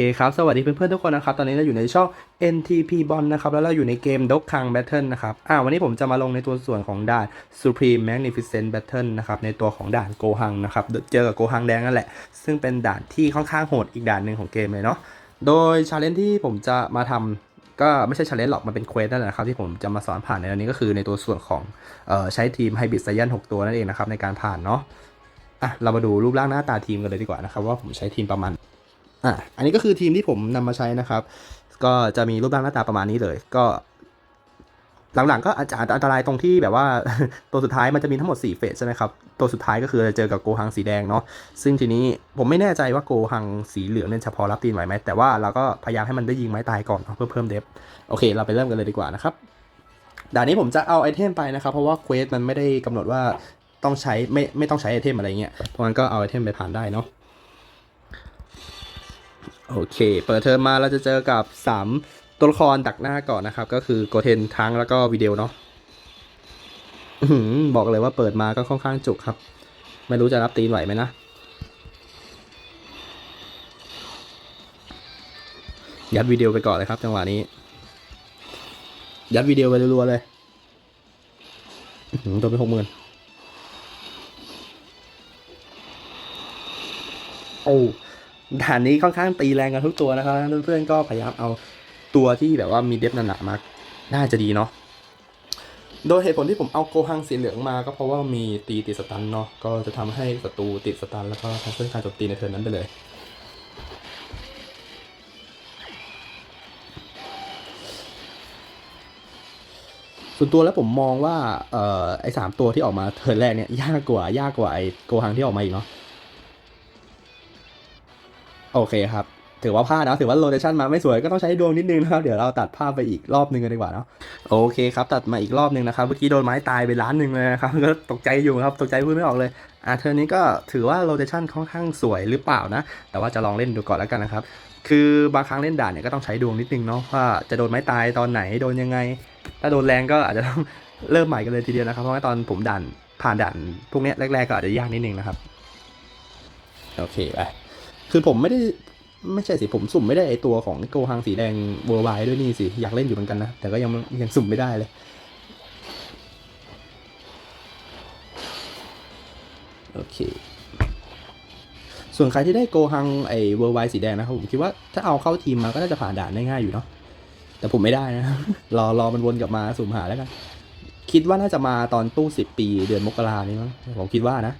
เคครับสวัสดีเพื่อนๆทุกคนนะครับตอนนี้เราอยู่ในช่อง NTP Bond นะครับแล้วเราอยู่ในเกม Dog Kang Battle นะครับอ่าวันนี้ผมจะมาลงในตัวส่วนของด่าน Supreme Magnificent Battle นะครับในตัวของด่านโกหังนะครับเจอกับโกหังแดงนั่นแหละ ซึ่งเป็นด่านที่ค่อนข้างโหดอีกด่านหนึ่งของเกมเลยเนาะโดยชาเลนจ์ที่ผมจะมาทำก็ไม่ใช่ชาเลนจ์หรอกมันเป็นเควสนั่นแหละครับที่ผมจะมาสอนผ่านในวันนี้ก็คือในตัวส่วนของเอ่อใช้ทีมไฮบิดไซยัน6ตัวนั่นเองนะครับในการผ่านเนาะอะเรามาดูรูปร่างหน้าตาทีมกันเลยดีกว่านะครับว่าผมใช้ทีมประมาณ อะอันนี้ก็คือทีมที่ผมนำมาใช้นะครับ ก็จะมีรูปร่างหน้าตาประมาณนี้เลย ก็ หลังๆก็อาจจะอันตรายตรงที่แบบว่าตัวสุดท้ายมันจะมีทั้งหมด 4 เฟสใช่ไหมครับตัวสุดท้ายก็คือจะเจอกับโกหังสีแดงเนาะซึ่งทีนี้ผมไม่แน่ใจว่าโกหังสีเหลืองเนี่ยเฉพาะรับตีนไหวไหมแต่ว่าเราก็พยายามให้มันได้ยิงไม้ตายก่อนเพื่อเพิ่มเดฟโอเค เราไปเริ่มกันเลยดีกว่านะครับด่านนี้ผมจะเอาไอเทมไปนะครับ เพราะว่าเควสมันไม่ได้กำหนดว่าต้องใช้ไม่ไม่ต้องใช้ไอเทมอะไรเงี้ยเพราะงั้นก็เอาไอเทมไปผ่านได้เนาะ โอเค เปิดเทอมมาเราจะเจอกับ 3 ตัวละครดักหน้าก่อนนะครับ ก็คือโกเทนทั้งแล้วก็วิดีโอเนาะบอกเลยว่าเปิดมาก็ค่อนข้างจุกครับ ไม่รู้จะรับตีนไหวไหมนะ ยัดวิดีโอไปก่อนเลยครับ จังหวะนี้ ยัดวิดีโอไปรัวๆเลยตัวไปหกหมื่นโอ้ ด่านนี้ค่อนข้างตีแรงกันทุกตัวนะครับเพื่อนๆก็พยายามเอาตัวที่แบบว่ามีเดฟหนาๆมาน่าจะดีเนาะโดยเหตุผลที่ผมเอาโกหังสีเหลืองมาก็เพราะว่ามีตีติดสตันเนาะก็จะทำให้ศัตรูติดสตันแล้วก็ทำให้การโจมตีในเทิร์นนั้นไปเลย ส่วนตัวแล้วผมมองว่าเอ่อไอ้สามตัวที่ออกมาเทิร์นแรกเนี่ยยากกว่ายากกว่าไอ้โกหังที่ออกมาอีกเนาะ โอเคครับ ถือว่าพลาดนะถือว่าโลเคชันมาไม่สวยก็ต้องใช้ดวงนิดนึงนะครับ เดี๋ยวเราตัดภาพไปอีกรอบนึงกันดีกว่าเนาะโอเคครับ ตัดมาอีกรอบนึงนะครับ เมื่อกี้โดนไม้ตายไปล้านหนึ่งเลยนะครับ ก็ตกใจอยู่ครับ ตกใจพูดไม่ออกเลยอะเทอร์นี้ก็ถือว่าโลเคชันค่อนข้างสวยหรือเปล่านะ แต่ว่าจะลองเล่นดูก่อนแล้วกันนะครับ คือบางครั้งเล่นด่านเนี่ยก็ต้องใช้ดวงนิดนึงเนาะว่าจะโดนไม้ตายตอนไหนโดนยังไง ถ้าโดนแรงก็อาจจะต้องเริ่มใหม่กันเลยทีเดียวนะครับ เพราะว่าตอนผมด่านผ่านด่านพวกนี้แรก ๆ ก็อาจจะยากนิดนึงนะครับ โอเคไป คือผมไม่ได้ไม่ใช่สิผมสุ่มไม่ได้ไอตัวของโกฮังสีแดงเวอร์ไวด้วยนี่สิ อยากเล่นอยู่เหมือนกันนะ แต่ก็ยังยังสุ่มไม่ได้เลย โอเค ส่วนใครที่ได้โกฮังไอเวอร์ไวสีแดงนะครับผมคิดว่าถ้าเอาเข้าทีมมาก็น่าจะผ่านด่านได้ง่ายอยู่เนาะแต่ผมไม่ได้นะ รอรอมันวนกลับมาสุ่มหาแล้วกัน คิดว่าน่าจะมาตอนตู้สิบปีเดือนมกรานี้มั้งผมคิดว่านะ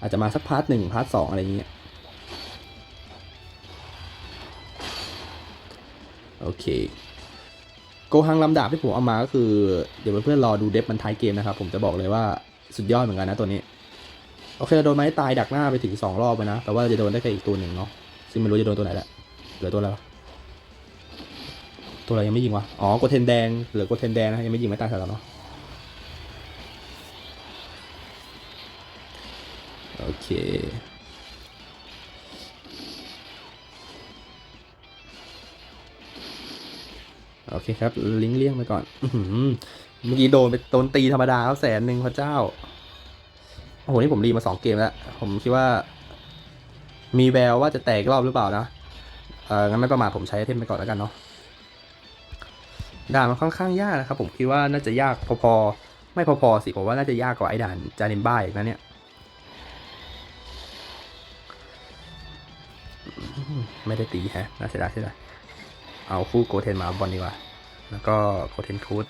อาจจะมาสักพาร์ทหนึ่งพาร์ทสองอะไรอย่างเงี้ย โอเคโกหังลำดาบที่ผมเอามาก็คือ เดี๋ยวเพื่อนๆรอดูเดฟมันท้ายเกมนะครับ ผมจะบอกเลยว่าสุดยอดเหมือนกันนะตัวนี้ โอเคเราโดนไม้ตายดักหน้าไปถึงสองรอบไปนะ แต่ว่าจะโดนได้แค่อีกตัวหนึ่งเนาะซึ่งไม่รู้จะโดนตัวไหนแหละเหลือตัวอะไรวตัวอะไรยังไม่ยิงวะอ๋อโกเทนแดงเหลือโกเทนแดงนะยังไม่ยิงไม้ตายใส่เราเนาะโอเค โอเคครับ ลิงก์เลี่ยงไปก่อนเมื่อกี้โดนไปโดนตีธรรมดาแล้วแสนหนึ่งพระเจ้า โอ้โห นี่ผมรีมาสองเกมแล้ว ผมคิดว่า มีแววว่าจะแตกรอบหรือเปล่านะ เอองั้นไม่ประมาทผมใช้ไอเทมไปก่อนแล้วกันเนาะด่านมันค่อนข้างยากนะครับ ผมคิดว่าน่าจะยากพอๆ ไม่พอๆสิผมว่าน่าจะยากกว่าไอ้ด่านจานิมบ้าอีกนะเนี่ยไม่ได้ตีฮะน่าเสียดายเสียดาย เอาคู่โกเทนมาบอลดีกว่า แล้วก็โกเทนคูด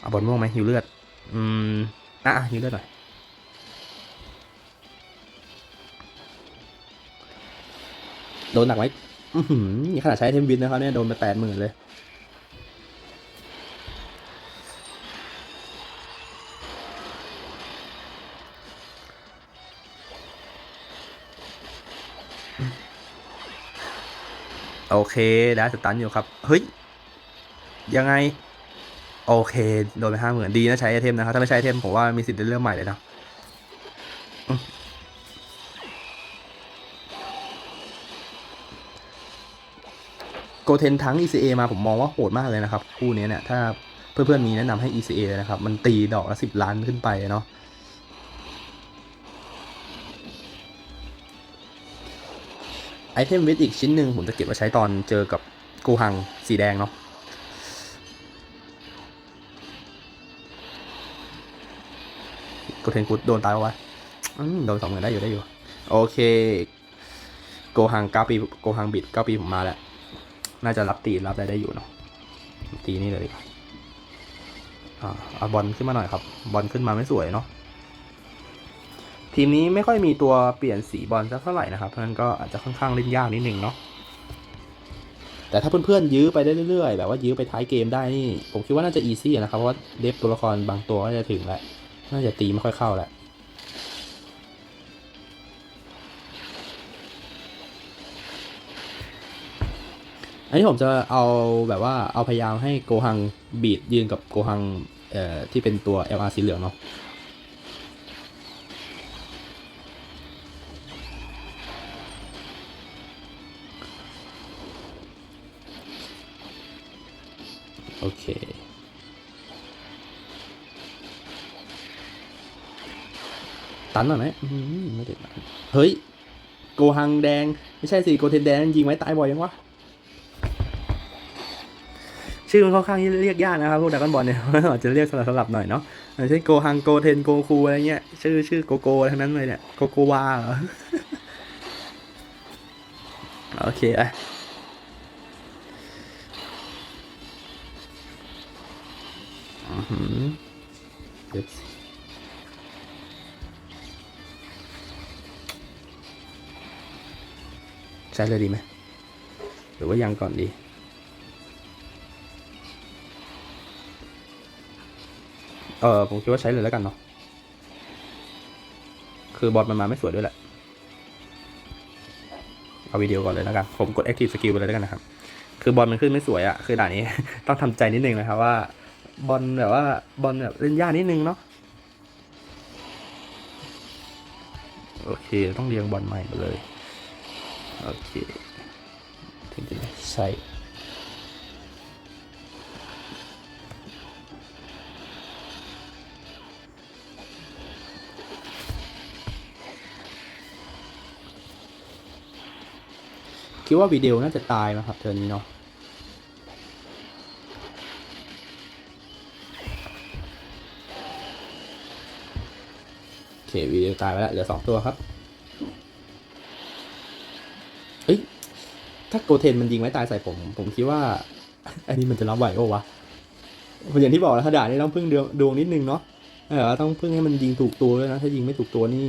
เอาบอลม่วงไหมหิวเลือด อืมอะหิวเลือดหน่อยโดนหนักไหมอือหือนี่ขนาดใช้เทมวินนะครับเนี่ยโดนไปแปดหมื่นเลย โอเคได้สตันอยู่ครับ เฮ้ย ยังไง โอเค โดนไปห้าหมื่นดีนะใช้ไอเทมนะครับ ถ้าไม่ใช้ไอเทมผมว่ามีสิทธิ์ได้เริ่มใหม่เลยนะโกเทนทั้ง ECA มาผมมองว่าโหดมากเลยนะครับ คู่นี้เนี่ย ถ้าเพื่อนๆมีแนะนำให้ ECA เลยนะครับ มันตีดอกละสิบล้านขึ้นไปเนาะ เทมวิทอีกชิ้นหนึ่งผมจะเก็บไว้ใช้ตอนเจอกับกูฮังสีแดงเนาะกูเทนกูดโดนตายปะวะอืมโดนสองเหมือนได้อยู่ได้อยู่ โอเค โกฮังเก้าปีโกฮังบิดเก้าปีผมมาแล้ว น่าจะรับตีรับอะไรได้อยู่เนาะตีนี่เลยอ่าเอาบอลขึ้นมาหน่อยครับ บอลขึ้นมาไม่สวยเนาะ ทีมนี้ไม่ค่อยมีตัวเปลี่ยนสีบอลสักเท่าไหร่นะครับเพราะนั้นก็อาจจะค่อนข้างเล่นยากนิดนึงเนาะแต่ถ้าเพื่อนๆยื้อไปได้เรื่อยๆ แบบว่ายื้อไปท้ายเกมได้นี่ผมคิดว่าน่าจะอีซี่นะครับเพราะว่าเดฟตัวละครบางตัวก็จะถึงแล้วน่าจะตีไม่ค่อยเข้าแหล้วอันนี้ผมจะเอาแบบว่าเอาพยายามให้โกฮังบีดยืนกับโกฮังที่เป็นตัว LR สีเหลืองเนาะ โอเค ตันหน่อยไหมอื้อหือไม่ได้ตันเฮ้ย โกฮังแดง ไม่ใช่สิโกเทนแดงยิงไว้ตายบ่อยยังวะ ชื่อมันค่อนข้างที่เรียกยากนะครับพวกดักบอลเนี่ยอาจจะเรียกสลับสลับหน่อยเนาะอย่างเช่นโกฮังโกเทนโกคูอะไรเงี้ย ชื่อชื่อโกโก้ทั้งนั้นเลยเนี่ย โกโกวาเหรอ โอเคอะ อือหือเดี๋ยวใช้เลยดีไหม หรือว่ายังก่อนดี เออผมคิดว่าใช้เลยแล้วกันเนาะ คือบอลมันมาไม่สวยด้วยแหละ เอาวิดีโอก่อนเลยแล้วกัน ผมกด active skill ไปเลยแล้วกันนะครับ คือบอลมันขึ้นไม่สวยอะ่ะคือด่านนี้ ต้องทำใจนิดนึงนะครับว่า บอลแบบว่าบอลแบบเล่นยากนิดนึงเนาะโอเค ต้องเรียงบอลใหม่มดเลย โอเคถึงจะได้ใช่คิดว่าวิดีโอน่าจะตายนะครับเทอร์นี้เนาะ เควีตายไปแล้วเหลือสองตัวครับเอ้ยถ้าโกเทนมันยิงไว้ตายใส่ผม ผมคิดว่า อันนี้มันจะรับไหวโอ้วะอย่างที่บอกแล้วถ้าด่านี่ต้องพึ่งดวงนิดนึงเนาะเออต้องพึ่งให้มันยิงถูกตัวด้วยนะ ถ้ายิงไม่ถูกตัวนี่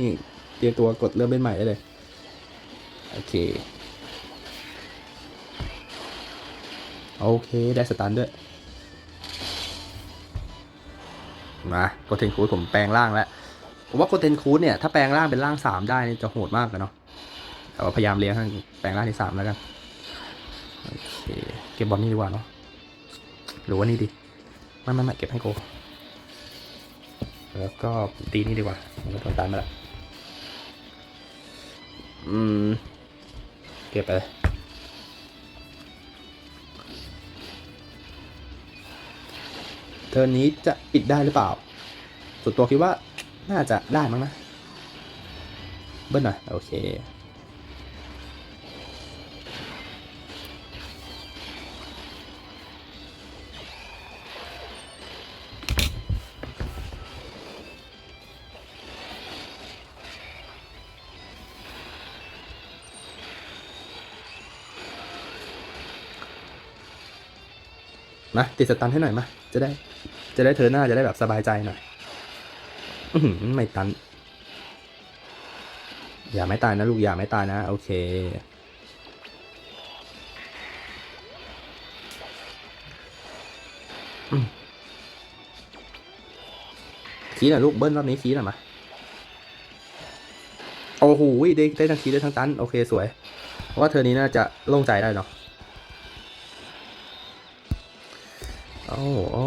เตรียมตัวกดเริ่มเล่นใหม่ได้เลย โอเค โอเค ได้สตันด้วย มาโกเทนคูดผมแปลงร่างแล้ว ผมว่าโกเทนคูดเนี่ยถ้าแปลงร่างเป็นร่างสามได้นี่จะโหดมากเลยเนาะแต่ว่าพยายามเลี้ยงให้แปลงร่างที่สามแล้วกันโอเคเก็บบอลนี่ดีกว่าเนาะหรือว่านี่ดีไม่ไม่ไม่เก็บให้โกแล้วก็ตีนี่ดีกว่ามันก็โดนตันมาแล้วอืม เก็บไปเลยเทอร์นี้จะปิดได้หรือเปล่า ส่วนตัวคิดว่า น่าจะได้มั้งนะ เบิ้ลหน่อย โอเค มา ติดสตันให้หน่อยมา จะได้ จะได้เธอหน้าจะได้แบบสบายใจหน่อย ไม่ตัน อย่าไม่ตายนะลูกอย่าไม่ตายนะ โอเคอืมคีหน่อยลูกเบิ้ลรอบนี้คีหน่อยมา โอ้โหได้ได้ทั้งคีได้ทั้งตัน โอเคสวย เพราะว่าเธอนี้น่าจะโล่งใจได้เนาะโอ้โอ้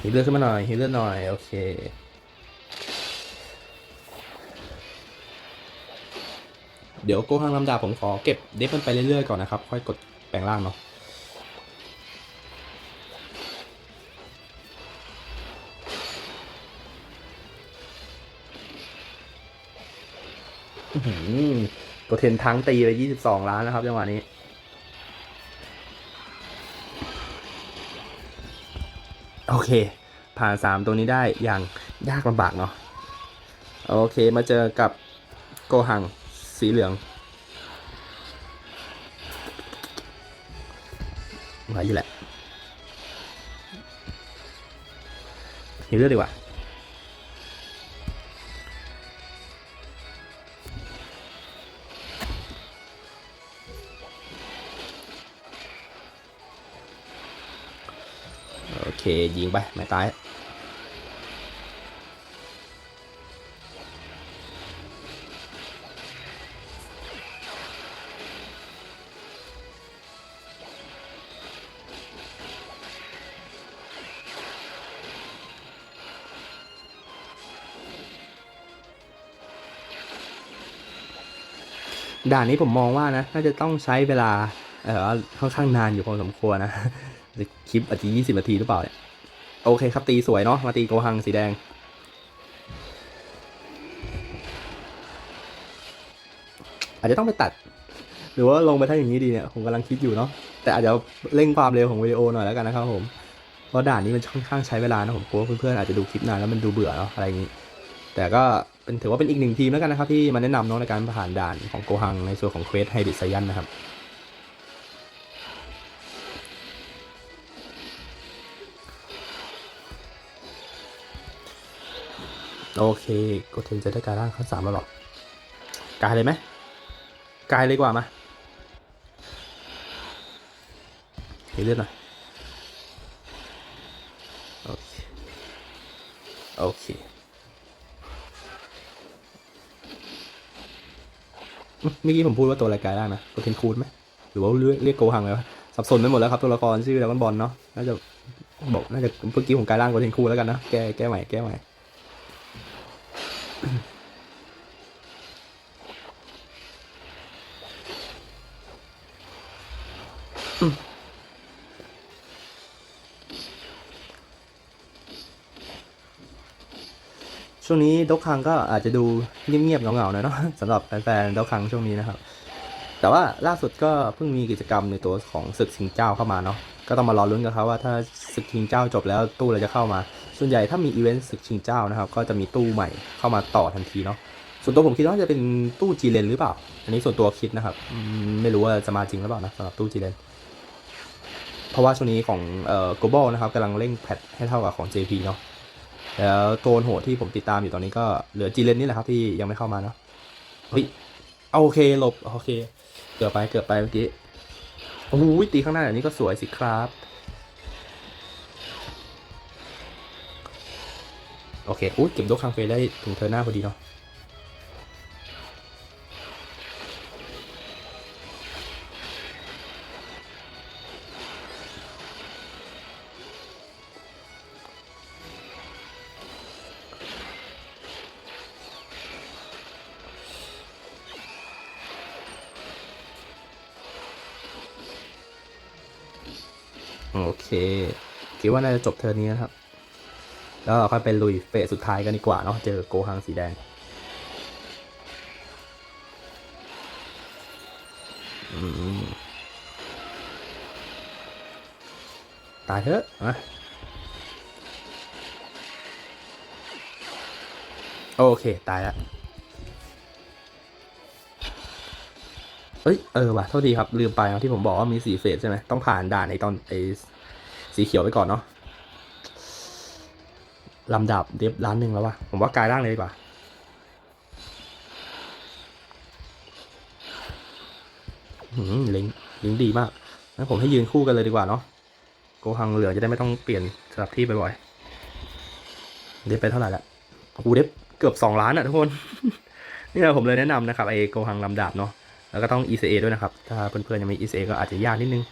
หิวเลือดขึ้นมาหน่อยฮีเลือดหน่อย โอเคเดี๋ยวโกหังลำดาผมขอเก็บเดฟมันไปเรื่อยๆก่อนนะครับ ค่อยกดแปลงร่างเนาะตัวเทนทั้งตีไปยี่สิบสองล้านนะครับจังหวะนี้ โอเค ผ่านสามตัวนี้ได้อย่างยากลำบากเนาะโอเคมาเจอกับโกหังสีเหลืองไหวอยู่แหละหิวเลือดดีกว่า ยิงไปไม่ตายด่านนี้ผมมองว่านะ น่าจะต้องใช้เวลา เออค่อนข้างนานอยู่พอสมควรนะ คลิปอาจจะยี่สิบนาทีหรือเปล่าเนี่ย โอเคครับตีสวยเนาะมาตีโกหังสีแดง อาจจะต้องไปตัด หรือว่าลงไปถ้าอย่างนี้ดีเนี่ย ผมกำลังคิดอยู่เนาะแต่อาจจะเร่งความเร็วของวิดีโอหน่อยแล้วกันนะครับผมเพราะด่านนี้มันค่อนข้างใช้เวลานะผมกลัวเพื่อนๆอาจจะดูคลิปนานแล้วมันดูเบื่อเนาะอะไรอย่างนี้ แต่ก็เป็นถือว่าเป็นอีกหนึ่งทีมแล้วกันนะครับที่มาแนะนำเนาะในการผ่านด่านของโกหังในส่วนของเควสไฮบิดไซยันนะครับ โอเคโกเทนจะได้การร่างขั้นสามแล้วหรอกกายเลยไหมกายเลยกว่ามาเห็นเลือดหน่อยโอเคโอเคเมื่อกี้ผมพูดว่าตัวอะไรกายร่างนะโกเทนคูดไหมหรือว่าเรียกเรียกโกหังเลยวะสับสนไปหมดแล้วครับตัวละครชื่อแล้วมันบอลเนาะน่าจะบอกน่าจะเมื่อกี้ผมกายร่างโกเทนคูดแล้วกันนะแก้แก้ใหม่แก้ใหม่ ช่วงนี้ดกคังก็อาจจะดูเงียบๆเหงาๆน่อยเนาะสำหรับแฟนๆดกคังช่วงนี้นะครับ แต่ว่าล่าสุดก็เพิ่งมีกิจกรรมในตัวของศึกชิงเจ้าเข้ามาเนาะก็ต้องมารอลุ้นกันครับว่าถ้าศึกชิงเจ้าจบแล้วตู้อะไรจะเข้ามา ส่วนใหญ่ถ้ามีอีเวนต์ศึกชิงเจ้านะครับก็จะมีตู้ใหม่เข้ามาต่อทันทีเนาะส่วนตัวผมคิดว่าจะเป็นตู้จีเลนหรือเปล่า อันนี้ส่วนตัวคิดนะครับ ไม่รู้ว่าจะมาจริงหรือเปล่านะสำหรับตู้จีเลนเพราะว่าช่วงนี้ของเอ่อ global นะครับกำลังเร่งแพทให้เท่ากับของ JP เนาะ แล้วโกนโหดที่ผมติดตามอยู่ตอนนี้ก็เหลือจีเลนนี่แหละครับที่ยังไม่เข้ามาเนาะเฮ้ยเอาโอเคหลบโอเค เกือบไปเกือบไปเมื่อกี้โอ้โหตีข้างหน้าแบบนี้ก็สวยสิครับ โอเคอุ้ยเก็บดกคางเฟยได้ถึงเธอหน้าพอดีเนาะ โอเค คิดว่าน่าจะจบเทอร์นี้นะครับ แล้วเราค่อยไปลุยเฟสสุดท้ายกันดีกว่าเนาะเจอโกฮังสีแดงตายเถอะมาโอเค ตายแล้ว อ้ยเออว่ะโทษทีครับลืมไปนะที่ผมบอกว่ามีสีเฟสใช่ไหมต้องผ่านด่านในตอนไอสีเขียวไปก่อนเนาะลำดับเดฟร้านหนึ่งแล้ววะผมว่ากายร่างเลยดีกว่าหืมลิงลิงดีมากงั้นผมให้ยืนคู่กันเลยดีกว่าเนาะโกหังเหลือจะได้ไม่ต้องเปลี่ยนสลับที่บ่อยๆเดฟไปเท่าไหร่ละกูเดฟเกือบสองล้านอะทุกคน นี่แหละผมเลยแนะนำนะครับไอโกหังลำดับเนาะ แล้วก็ต้อง ECA ด้วยนะครับ ถ้าเพื่อนๆยังไม่ ECA ก็อาจจะยากนิดนึง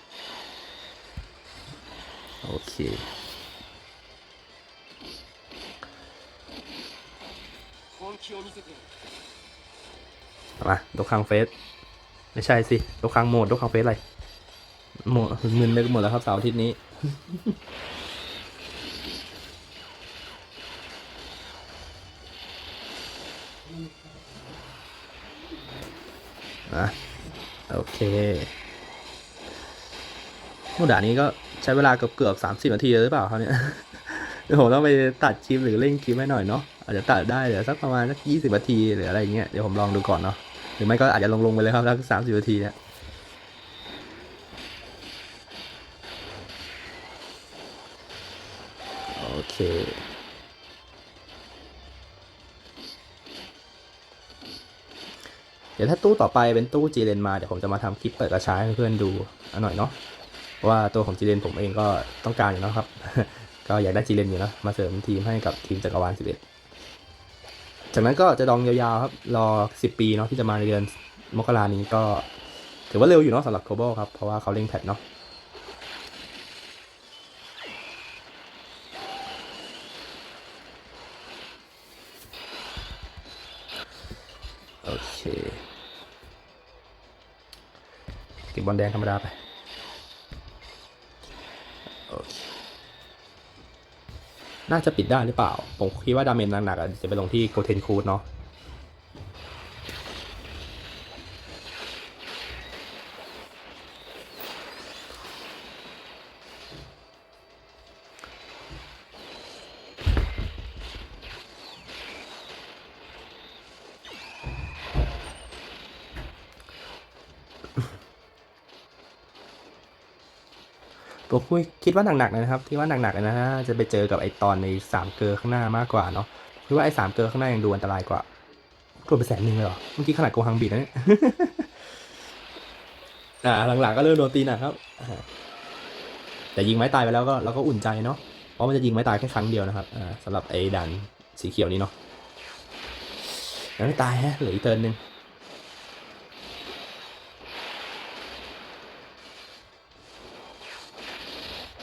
โอเค มาดกคังเฟส ไม่ใช่สิดกคังโหมดดกคังเฟสอะไรโหมดมึนไปหมดแล้วครับเสาร์อาทิตย์นี้ นะโอเคโมด่านี้ก็ใช้เวลาเกือบเกือบสามสิบนาทีเลยหรือเปล่าครับเนี่ยเดี๋ยวผมต้องไปตัดคลิปหรือเล่นคลิปให้หน่อยเนาะอาจจะตัดได้เดี๋ยวสักประมาณสักยี่สิบนาทีหรืออะไรเงี้ยเดี๋ยวผมลองดูก่อนเนาะหรือไม่ก็อาจจะลงลงๆไปเลยครับสักสามสิบนาทีเนี่ย เดี๋ยวถ้าตู้ต่อไปเป็นตู้จีเลนมาเดี๋ยวผมจะมาทำคลิปเปิดกระชายให้เพื่อนดูอันหน่อยเนาะว่าตัวของจีเลนผมเองก็ต้องการอยู่นะครับ ก็อยากได้จีเลนอยู่นะมาเสริมทีมให้กับทีมจักรวาลสิบเอ็ดจากนั้นก็จะดองยาวๆครับรอ 10 ปีเนาะที่จะมาในเดือนมกรานี้ก็ถือว่าเร็วอยู่เนาะสำหรับโคบอลครับเพราะว่าเขาเล่งแพทเนาะ บอลแดงธรรมดาไปโอเคน่าจะปิดได้หรือเปล่า ผมคิดว่าดาเมจหนักๆอะจะไปลงที่โกเทนคูดเนาะ ผมคุยคิดว่าหนักๆนะครับที่ว่าหนักๆนะฮะจะไปเจอกับไอตอนในสามเกอร์ข้างหน้ามากกว่าเนาะคิดว่าไอสามเกอร์ข้างหน้ายังดูอันตรายกว่าโดนไปแสนหนึ่งเลยเหรอเมื่อกี้ขนาดโกฮังบีดนะเนี่ยอ่าหลังๆก็เริ่มโดนตีหนะครับแต่ยิงไม้ตายไปแล้วก็เราก็อุ่นใจเนาะเพราะมันจะยิงไม้ตายแค่ครั้งเดียวนะครับอ่าสำหรับไอ้ดันสีเขียวนี้เนาะแล้วไม่ตายฮะเหลืออีกเติร์นหนึ่ง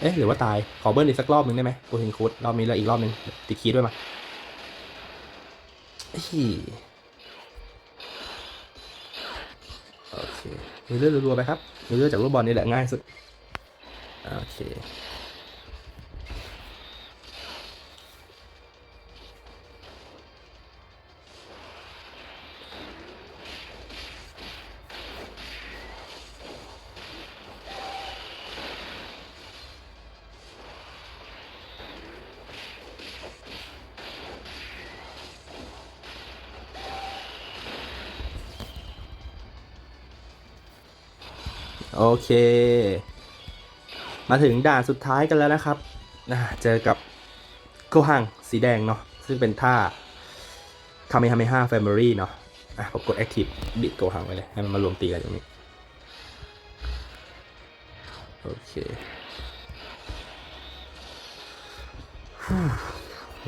เอ๊ะหรือว่าตาย ขอเบิ้ลอีกสักรอบหนึ่งได้ไหมโอเทนคูดรอบนี้แล้วอีกรอบหนึ่งติดคีด้วยมาเอ้ยโอเคมีเลือดรัวๆไปครับมีเลือดจากลูกบอลนี่แหละง่ายสุด โอเค เค มาถึงด่านสุดท้ายกันแล้วนะครับเจอกับโกฮังสีแดงเนาะซึ่งเป็นท่าคาเมฮาเมฮาแฟมิลี่เนาะอะผมกด Active บิดโกฮังไปเลย ให้มันมารวมตีกันอย่างนี้ โอเค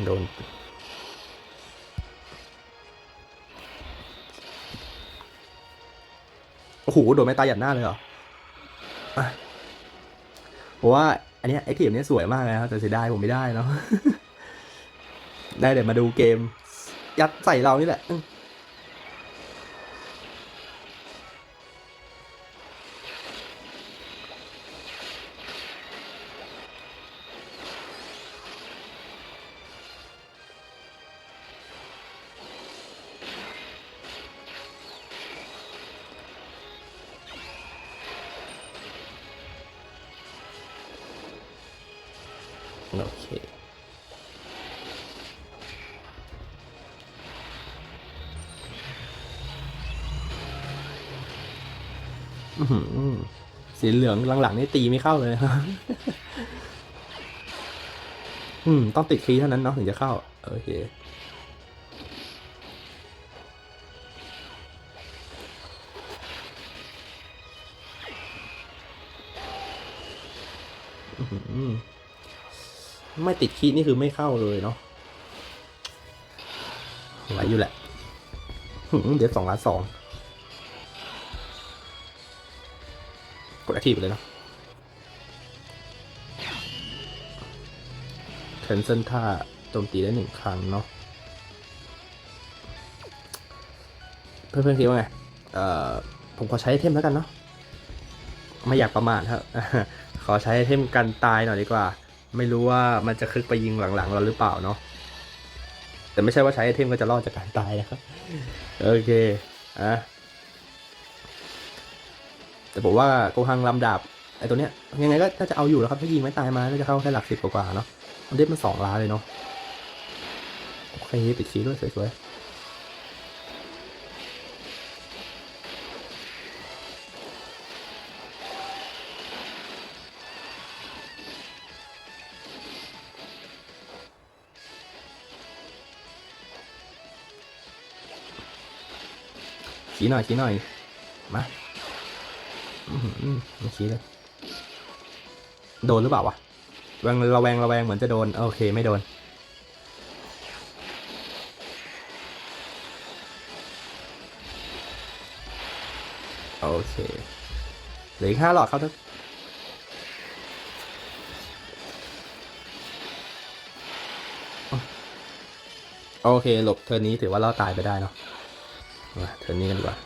โดนโอ้โห โดนไม่ตายหยัดหน้าเลยเหรอ ผมว่า อันนี้ไอทีมเนี้ยสวยมากเลยนะครับแต่เสียดายผมไม่ได้เนาะได้เดี๋ยวมาดูเกม ยัดใส่เรานี่แหละ โอเคสีเหลืองหลังๆนี่ตีไม่เข้าเลยนะครับอืม ต้องติดคลีเท่านั้นเนาะถึงจะเข้า โอเค ติดคีนี่คือไม่เข้าเลยเนาะไหวอยู่แหละหืเดี๋ยวสองล้านสองกดแอคทีฟไปเลยเนาะแคนเซิลท่าโจมตีได้หนึ่งครั้งเนาะเพื่อนๆคิดว่าไงเอ่อผมขอใช้ไอเทมแล้วกันเนาะไม่อยากประมาทครับขอใช้ไอเทมกันตายหน่อยดีกว่า ไม่รู้ว่ามันจะคึกไปยิงหลังๆเราหรือเปล่าเนาะแต่ไม่ใช่ว่าใช้ไอเทมก็จะรอดจากการตายนะครับ โอเคอะแต่ผมว่าโกหังลำดาบไอตัวเนี้ยยังไงก็น่าจะเอาอยู่แล้วครับถ้ายิงไม่ตายมาน่าจะเข้าแค่หลักสิบกว่าๆเนาะมันเด้มันสองล้านเลยเนาะโอเคปิดชีด้วยสวยๆ ชี้หน่อยชี้หน่อย มาไม่ชี้เลย โดนหรือเปล่าวะระแวงระแวงระแวงเหมือนจะโดน โอเคไม่โดน โอเคเหลืออีกห้าหลอดครับทุกโอเค หลบเทอร์นี้ถือว่ารอดตายไปได้เนาะ เทอร์นนี้กันดีกว่า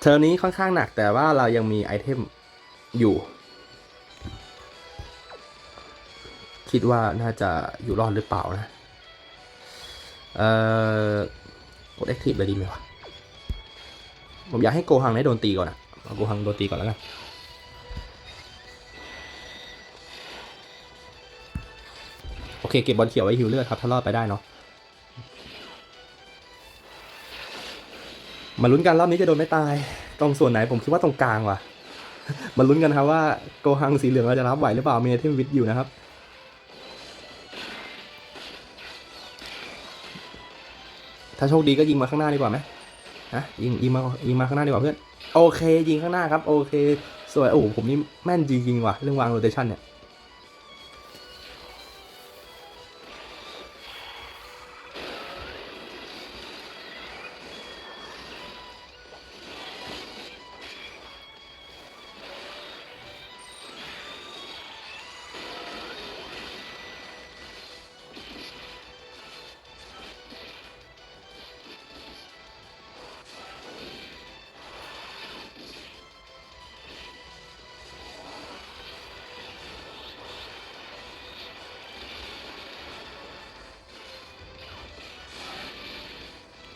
เทอร์นนี้ค่อนข้างหนักแต่ว่าเรายังมีไอเทมอยู่ คิดว่าน่าจะอยู่รอดหรือเปล่านะ เอ่อกด active เลยดีไหมวะ ผมอยากให้โกหังได้โดนตีก่อนอะโกหังโดนตีก่อนแล้วกันโอเคเก็บบอลเขียวไว้ฮิวเลือดครับถ้ารอดไปได้เนาะ มาลุ้นกันรอบนี้จะโดนไม่ตาย ตรงส่วนไหนผมคิดว่าตรงกลางว่ะ มาลุ้นกันครับว่าโกหังสีเหลืองเราจะรับไหวหรือเปล่ามีไอเทมวิทอยู่นะครับ ถ้าโชคดีก็ยิงมาข้างหน้าดีกว่าไหมฮะยิงยิงมายิงมาข้างหน้าดีกว่าเพื่อน โอเค ยิงข้างหน้าครับ โอเค สวย โอ้โหผมนี่แม่นจริงๆว่ะ เรื่องวางโรเตชันเนี่ย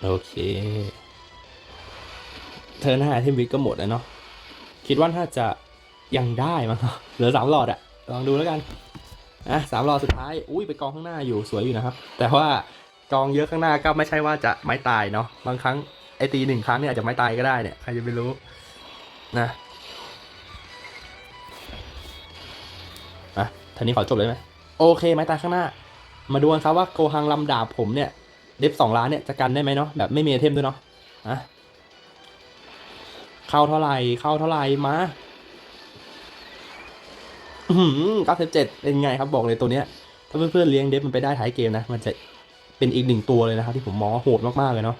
โอเค เธอหน้าไอเทมวิกก็หมดแล้วเนาะ คิดว่าน่าจะยังได้มั้งเนาะเหลือสามหลอดอะลองดูแล้วกันอะสามหลอดสุดท้าย อุ้ยไปกองข้างหน้าอยู่สวยอยู่นะครับ แต่ว่ากองเยอะข้างหน้าก็ไม่ใช่ว่าจะไม่ตายเนาะ บางครั้งไอตีหนึ่งครั้งเนี่ยอาจจะไม่ตายก็ได้เนี่ย ใครจะไปรู้นะอะทีนี้ขอจบเลยไหมโอเค ไม้ตายข้างหน้า มาดูกันครับว่าโกหังลำดาบผมเนี่ย เดฟสองล้านเนี่ยจะกันได้ไหมเนาะแบบไม่มีไอเทมด้วยเนาะอะเข้าเท่าไหร่เข้าเท่าไหร่มาเก้าสิบเจ็ดเป็นไงครับบอกเลยตัวเนี้ย ถ้าเพื่อนๆเลี้ยงเดฟมันไปได้ท้ายเกมนะ มันจะเป็นอีกหนึ่งตัวเลยนะครับที่ผมมองว่าโหดมากๆเลยเนาะ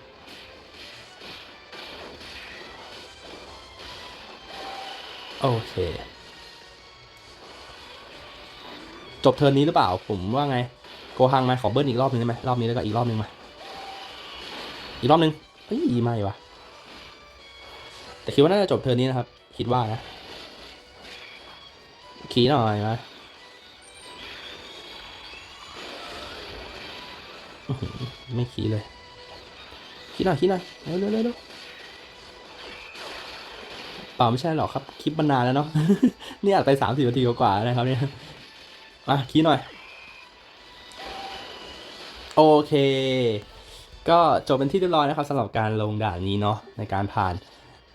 โอเค จบเทิร์นนี้หรือเปล่าผมว่าไงโกฮังมาขอเบิ้ลอีกรอบนึงได้ไหมรอบนี้แล้วก็อีกรอบนึงมา อีกรอบนึงเฮ้ยไม่วะแต่คิดว่าน่าจะจบเทอร์นี้นะครับ คิดว่านะ ขี่หน่อยมาอื้อหือไม่ขี่เลย ขี่หน่อยขี่หน่อยเร็วเร็วเร็วเปล่าไม่ใช่หรอกครับ คลิปมันนานแล้วเนาะ นี่อัดไปสามสิบนาทีกว่าๆนะครับเนี่ย มาขี่หน่อย โอเค ก็จบเป็นที่เรียบร้อยนะครับสำหรับการลงด่านนี้เนาะในการผ่าน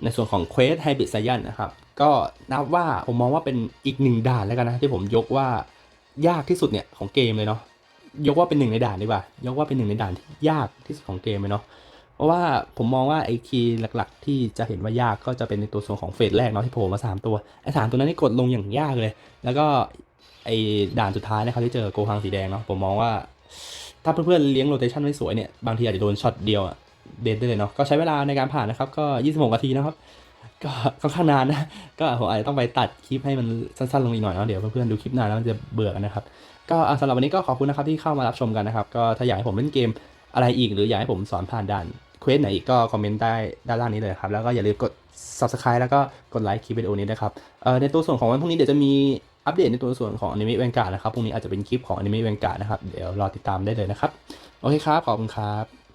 ในส่วนของ Quest Hybrid Saiyan นะครับ ก็นับว่าผมมองว่าเป็นอีกหนึ่งด่านแล้วกันนะที่ผมยกว่ายากที่สุดเนี่ยของเกมเลยเนาะยกว่าเป็นหนึ่งในด่านดีกว่ายกว่าเป็นหนึ่งในด่านที่ยากที่สุดของเกมเลยเนาะเพราะว่าผมมองว่าไอ้คีย์หลักๆ ที่จะเห็นว่ายากก็จะเป็นในตัวส่วนของเฟสแรกเนาะที่โผล่มาสามตัวไอ้สามตัวนั้นนี่กดลงอย่างยากเลย แล้วก็ไอ้ด่านสุดท้ายนะครับที่เจอโกฮังสีแดงเนาะผมมองว่า ถ้าเพื่อนๆเลี้ยงโรเตชันไม่สวยเนี่ยบางทีอาจจะโดนช็อตเดียวอะเดนได้เลยเนาะก็ใช้เวลาในการผ่านนะครับก็26นาทีนะครับก็ค่อนข้างนานนะก็ผมอาจจะต้องไปตัดคลิปให้มันสั้นๆลงอีกหน่อยเนาะเดี๋ยวเพื่อนๆดูคลิปนานแล้วมันจะเบื่อกันนะครับก็สำหรับวันนี้ก็ขอบคุณนะครับที่เข้ามารับชมกันนะครับก็ถ้าอยากให้ผมเล่นเกมอะไรอีก หรืออยากให้ผมสอนผ่านด่านเควสไหนอีกก็คอมเมนต์ได้ด้านล่างนี้เลยครับแล้วก็อย่าลืมกด subscribe แล้วก็กดไลค์คลิปวิดีโอนี้นะครับในตัวส่วนของวันพรุ่งนี้เดี๋ยวจะมี อัปเดตในตัวส่วนของอนิเมะแวนการ์ดนะครับพรุ่งนี้อาจจะเป็นคลิปของอนิเมะแวนการ์ดนะครับเดี๋ยวรอติดตามได้เลยนะครับโอเคครับขอบคุณครับ